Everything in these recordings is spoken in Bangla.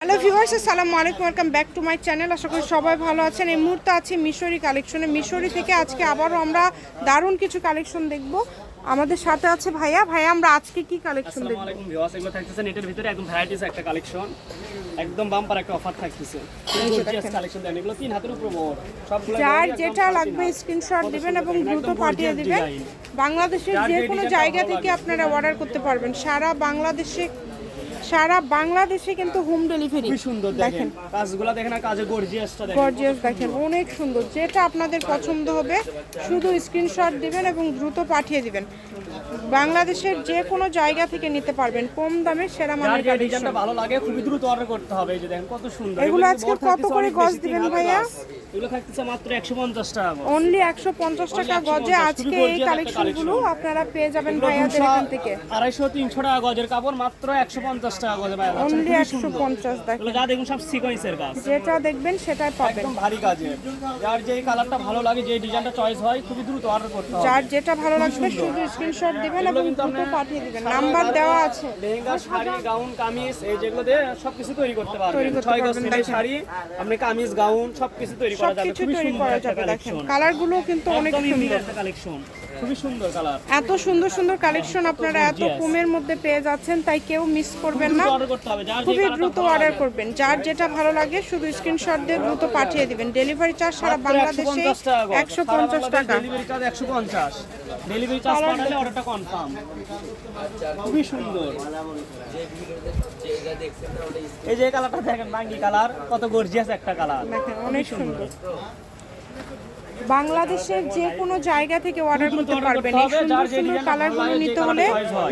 হ্যালো ভিউয়ার্স আসসালামু আলাইকুম welcome back to my channel আশা করি সবাই ভালো আছেন। এই মুহূর্তে আছি মিশরি কালেকশনে মিশরি থেকে আজকে আবারও আমরা দারুণ কিছু কালেকশন দেখব। আমাদের সাথে আছে ভাইয়া। ভাইয়া আমরা আজকে কি কালেকশন দেখব? আসসালামু আলাইকুম ভিউয়ার্স এগুলো থাকতেছে নেটের ভিতরে। একদম ভ্যারাইটিস একটা কালেকশন একদম বাম্পার একটা অফার থাকতেছে। কালেকশন দেন। এগুলো তিন হাতের উপর সবগুলো যার যেটা লাগবে স্ক্রিনশট দিবেন এবং দ্রুত পাঠিয়ে দিবেন। বাংলাদেশের যে কোনো জায়গা থেকে আপনারা অর্ডার করতে পারবেন। সারা বাংলাদেশে সারা বাংলাদেশে কিন্তু হোম ডেলিভারি খুবই সুন্দর দেখেন। কাজগুলো দেখেন আর কাজে গর্জিয়াসটা দেখেন। গর্জিয়াস দেখেন অনেক সুন্দর। যেটা আপনাদের পছন্দ হবে শুধু স্ক্রিনশট দিবেন এবং দ্রুত পাঠিয়ে দিবেন। বাংলাদেশের যে কোনো জায়গা থেকে নিতে পারবেন কম দামে সেরা মানের ডিজাইনটা ভালো লাগে খুবই দ্রুত অর্ডার করতে হবে। এই যে দেখেন কত সুন্দর। এগুলো আজকে কত করে গজ দিবেন ভাইয়া? এগুলো থাকতেছে মাত্র 150 টাকা গজ। অনলি একশো পঞ্চাশ টাকা গজে আজকে এই কালেকশনগুলো আপনারা পেয়ে যাবেন ভাইয়াদের এখান থেকে। 250 300 টাকা গজের কাপড় মাত্র 150 টাকা গজে পাওয়া যাচ্ছে অনলি একশো। পঞ্চাশ দেখেন। যা দেখুন সব সিকোয়েন্সের কাজ যেটা দেখবেন সেটাই পাবেন। একদম ভারী কাজে যার যে কালারটা ভালো লাগে যে ডিজাইনটা চয়েস হয় খুবই দ্রুত অর্ডার করতে হবে। যার যেটা ভালো লাগবে শুধু স্ক্রিনশট দিবেন এবং দ্রুত পাঠিয়ে দিবেন। নাম্বার দেওয়া আছে। লেহেঙ্গা শাড়ি গাউন কামিজ এই যেগুলো দিয়ে সবকিছু তৈরি করতে পারবেন। ছয় গজ থেকে শাড়ি আপনি কামিজ গাউন সবকিছু তৈরি করা যাবে। খুবই সুন্দর করা কালেকশন কালারগুলো কিন্তু অনেক সুন্দর। কালেকশন খুবই সুন্দর কালার এত সুন্দর সুন্দর কালেকশন আপনারা এত কমের মধ্যে পেয়ে যাচ্ছেন তাই কেউ মিস করবেন না। খুবই দ্রুত অর্ডার করবেন যার যেটা ভালো লাগে শুধু স্ক্রিনশট দিয়ে দ্রুত পাঠিয়ে দিবেন। ডেলিভারি চার্জ সারা বাংলাদেশে 150 টাকা গজ। একশো পঞ্চাশ টাকা। ডেলিভারি চার্জ 150 ডেলিভারি চার্জ পাঠালে অর্ডারটা কনফার্ম খুবই সুন্দর। এই যে কালারটা দেখেন বাঙ্গি কালার কত গর্জিয়াস একটা কালার অনেক সুন্দর। বাংলাদেশের যে কোনো জায়গা থেকে অর্ডার করতে পারবেন এই সুন্দর সুন্দর কালারগুলো নিতে হলে।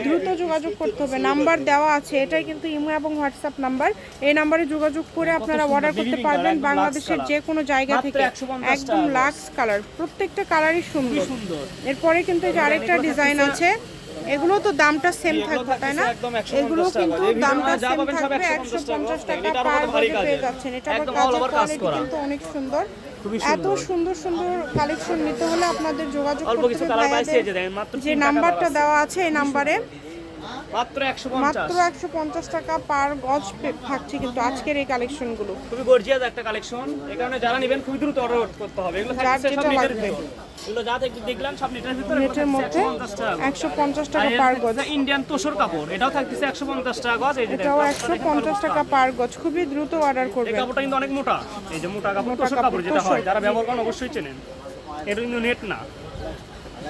দ্রুত যোগাযোগ করতে হবে। নাম্বার দেওয়া আছে এটাই কিন্তু ইমো এবং হোয়াটসঅ্যাপ নাম্বার এই নাম্বারে যোগাযোগ করে আপনারা অর্ডার করতে পারবেন বাংলাদেশের যে কোনো জায়গা থেকে। একদম লাক্স কালার প্রত্যেকটা কালারই সুন্দর। সুন্দর। এরপরে কিন্তু আরেকটা ডিজাইন আছে। এগুলো তো দামটা সেম থাকবে তাই না? থাকতেছে একদম 150 এগুলো কিন্তু দামটা সেম থাকবে 150 একশো পঞ্চাশ টাকা। পার কাজের। পেয়ে যাচ্ছেন। এটা আবার কাজের কোয়ালিটি কিন্তু অনেক সুন্দর। এত সুন্দর সুন্দর কালেকশন নিতে হলে আপনাদের যোগাযোগ করতে হবে যে নাম্বারটা দেওয়া আছে এই নাম্বারে। মাত্র 150 মাত্র একশো পঞ্চাশ টাকা পার গজ থাকছে কিন্তু আজকের এই কালেকশনগুলো। খুবই গর্জিয়াস একটা কালেকশন। এই কারণে যারা নেবেন খুবই দ্রুত অর্ডার করতে হবে। এগুলো থাকছে সব যা দেখতে দেখলাম সব নেটের ভিতরে নেটের মধ্যে একশো পঞ্চাশ টাকা। পার গজ। ইন্ডিয়ান তোষর কাপড়। এটাও থাকতেছে 150 টাকা গজ। এই যে এটাও দেখেন, একশো পঞ্চাশ টাকা পার গজ। খুবই দ্রুত অর্ডার এই কাপড়টা কিন্তু অনেক মোটা। এই যে মোটা কাপড় তোষর কাপড় যেটা হয় যারা ব্যবহার করেন অবশ্যই চেনেন। এটা কিন্তু নেট না।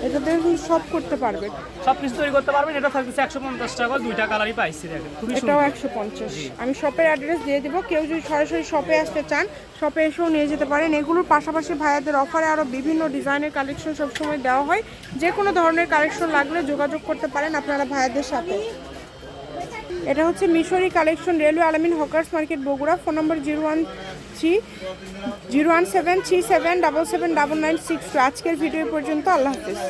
এটা দেখুন সব করতে পারবেন সব কিছু তৈরি করতে পারবেন এটা থাকতেছে 150 টাকা গজ দুইটা কালারই পাইছি দেখেন খুবই এটাও একশো পঞ্চাশ। আমি শপের অ্যাড্রেস দিয়ে দিব কেউ যদি সরাসরি শপে আসতে চান শপে এসেও নিয়ে যেতে পারেন। এগুলোর পাশাপাশি ভাইয়াদের অফারে আরও বিভিন্ন ডিজাইনের কালেকশন সবসময় দেওয়া হয়। যে কোনো ধরনের কালেকশন লাগলে যোগাযোগ করতে পারেন আপনারা ভাইয়াদের সাথে। এটা হচ্ছে Mishri collection railway Alamin hawkers market Bogura phone number zero one three zero one seven three seven double seven double nine six আজকের ভিডিও পর্যন্ত আল্লাহ হাফিজ।